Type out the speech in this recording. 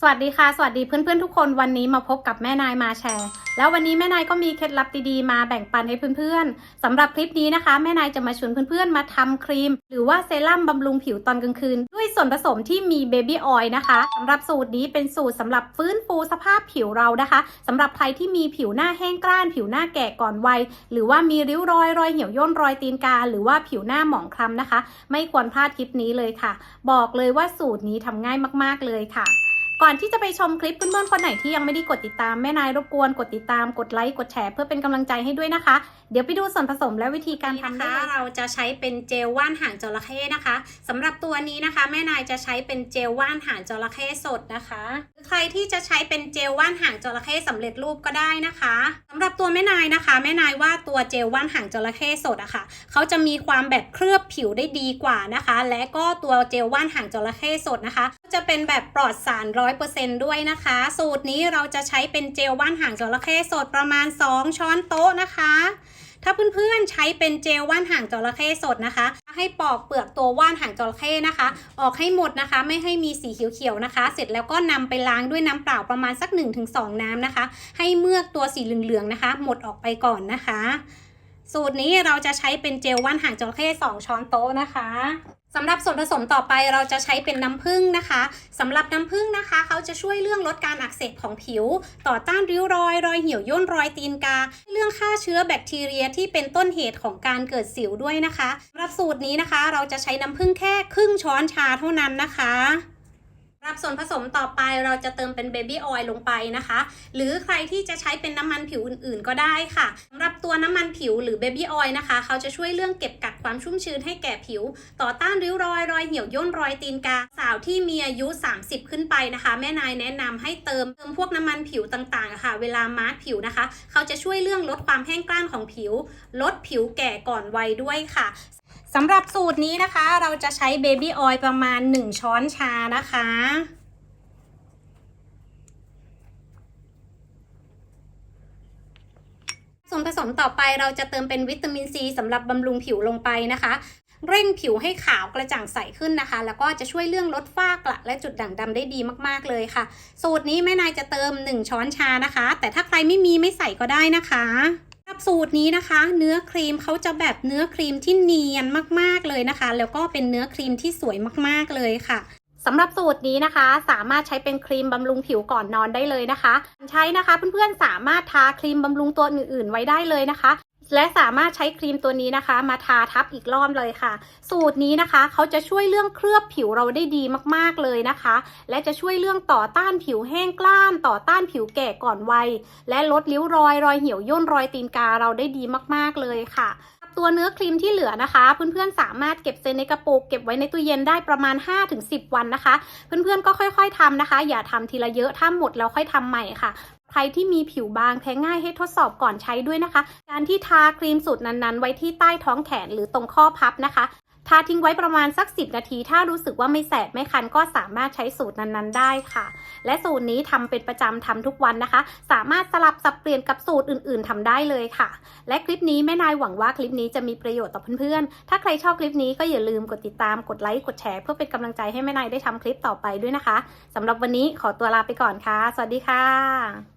สวัสดีค่ะ สวัสดีเพื่อนๆทุกคนวันนี้มาพบกับแม่นายมาแชร์ แล้ววันนี้แม่นายก็มีเคล็ดลับดีๆมาแบ่งปันให้เพื่อนๆสำหรับคลิปนี้นะคะ แม่นายจะมาชวนเพื่อนๆมาทำครีม หรือว่าเซรั่มบำรุงผิวตอนกลางคืน ด้วยส่วนผสมที่มีเบบี้ออยล์นะคะสำหรับสูตรนี้เป็นสูตรสำหรับฟื้นฟูสภาพผิวเรานะคะสำหรับใครที่มีผิวหน้าแห้งกร้าน ผิวหน้าแก่ก่อนวัย หรือว่ามีริ้วรอยรอยเหี่ยวย่นรอยตีนกา หรือว่าผิวหน้าหมองคล้ำนะคะ ไม่ควรพลาดคลิปนี้เลยค่ะ บอกเลยว่าสูตรนี้ทำง่ายมาก ๆเลยค่ะ ก่อนที่จะไปชมคลิปเพื่อนๆคนไหนที่ยังไม่ได้กดติดตามแม่นายรบกวนกดติดตามกดไลค์กดแชร์เพื่อเป็นกำลังใจให้ด้วยนะคะ เดี๋ยวไปดูส่วนผสมและวิธีการทำได้เลยเราจะใช้เป็นเจลว่านหางจระเข้นะคะสำหรับตัวนี้นะคะ แม่นายจะใช้เป็นเจลว่านหางจระเข้สดนะคะ ใครที่จะใช้เป็นเจลว่านหางจระเข้สำเร็จรูปก็ได้นะคะสำหรับตัวแม่นายนะคะ แม่นายว่าตัวเจลว่านหางจระเข้สดอะค่ะเขาจะมีความแบบเคลือบผิวได้ดีกว่านะคะ และก็ตัวเจลว่านหางจระเข้สดนะคะ จะเป็นแบบปลอดสารร้อยเปอร์เซนด้วยนะคะ สูตรนี้เราจะใช้เป็นเจลว่านหางจระเข้สดประมาณ 2 ช้อนโต๊ะนะคะ ถ้าเพื่อนๆใช้เป็นเจลว่านหางจระเข้สดนะคะ ให้ปอกเปลือกตัวว่านหางจระเข้นะคะ ออกให้หมดนะคะ ไม่ให้มีสีเขียวๆนะคะ เสร็จแล้วก็นำไปล้างด้วยน้ำเปล่าประมาณสัก 1-2 น้ำนะคะ ให้เมือกตัวสีเหลืองๆนะคะ หมดออกไปก่อนนะคะ สูตรนี้เราจะใช้เป็นเจลว่านหางจระเข้2ช้อนโต๊ะนะคะ สำหรับส่วนผสมต่อไปเราจะใช้เป็นน้ำผึ้งนะคะสำหรับน้ำผึ้งนะคะ เขาจะช่วยเรื่องลดการอักเสบของผิว ต่อต้านริ้วรอย รอยเหี่ยวย่นรอยตีนกา เรื่องฆ่าเชื้อแบคทีเรียที่เป็นต้นเหตุของการเกิดสิวด้วยนะคะสำหรับสูตรนี้นะคะ เราจะใช้น้ำผึ้งแค่ครึ่งช้อนชาเท่านั้นนะคะ รับส่วนผสมต่อไปเราจะเติมเป็นเบบี้ออยล์ลงไปนะคะ หรือใครที่จะใช้เป็นน้ำมันผิวอื่นๆ ก็ได้ค่ะสำหรับตัวน้ำมันผิวหรือเบบี้ออยล์นะคะ เขาจะช่วยเรื่องเก็บกักความชุ่มชื้นให้แก่ผิว ต่อต้านริ้วรอยรอยเหี่ยวย่นรอยตีนกา สาวที่มีอายุ 30 ขึ้นไปนะคะ แม่นายแนะนำให้เติมเติมพวกน้ำมันผิวต่างๆะค่ะ เวลามาร์กผิวนะคะ เขาจะช่วยเรื่องลดความแห้งกร้านของผิว ลดผิวแก่ก่อนวัยด้วยค่ะ สำหรับสูตรนี้นะคะ เราจะใช้เบบี้ออยล์ประมาณ 1 ช้อนชานะคะ ส่วนผสมต่อไปเราจะเติมเป็นวิตามินซีสำหรับบำรุงผิวลงไปนะคะ เร่งผิวให้ขาวกระจ่างใสขึ้นนะคะ แล้วก็จะช่วยเรื่องลดฝ้ากระและจุดด่างดำได้ดีมากๆเลยค่ะ สูตรนี้แม่นายจะเติม 1 ช้อนชานะคะ แต่ถ้าใครไม่มีไม่ใส่ก็ได้นะคะ สำหรับสูตรนี้นะคะ เนื้อครีมเขาจะแบบเนื้อครีมที่เนียนมากๆเลยนะคะ แล้วก็เป็นเนื้อครีมที่สวยมากๆเลยค่ะสำหรับสูตรนี้นะคะ สามารถใช้เป็นครีมบำรุงผิวก่อนนอนได้เลยนะคะ ใช้นะคะเพื่อนๆสามารถทาครีมบำรุงตัวอื่นๆไว้ได้เลยนะคะ และสามารถใช้ครีมตัวนี้นะคะ มาทาทับอีกรอบเลยค่ะ สูตรนี้นะคะเขาจะช่วยเรื่องเคลือบผิวเราได้ดีมากๆเลยนะคะ และจะช่วยเรื่องต่อต้านผิวแห้งกล้ามต่อต้านผิวแก่ก่อนวัย และลดริ้วรอยรอยเหี่ยวย่นรอยตีนกาเราได้ดีมากๆเลยค่ะ ตัวเนื้อครีมที่เหลือนะคะ เพื่อนๆสามารถเก็บเซนในกระปุกเก็บไว้ในตู้เย็นได้ประมาณ 5-10 วันนะคะ เพื่อนๆก็ค่อยๆทำนะคะ อย่าทำทีละเยอะถ้าหมดแล้วค่อยทำใหม่ค่ะใครที่มีผิวบางแพ้ง่ายให้ทดสอบก่อนใช้ด้วยนะคะ การที่ทาครีมสูตรนั้นๆ ไว้ที่ใต้ท้องแขนหรือตรงข้อพับนะคะ ทาทิ้งไว้ประมาณสัก 10 นาที ถ้ารู้สึกว่าไม่แสบไม่คันก็สามารถใช้สูตรนั้นๆ ได้ค่ะ และสูตรนี้ทำเป็นประจำทำทุกวันนะคะ สามารถสลับสับเปลี่ยนกับสูตรอื่น ๆทำได้เลยค่ะ และคลิปนี้แม่นายหวังว่าคลิปนี้จะมีประโยชน์ต่อเพื่อนๆ ถ้าใครชอบคลิปนี้ก็อย่าลืมกดติดตามกดไลค์กดแชร์เพื่อเป็นกำลังใจให้แม่นายได้ทำคลิปต่อไปด้วยนะคะสำหรับวันนี้ขอตัวลาไปก่อนค่ะ สวัสดีค่ะ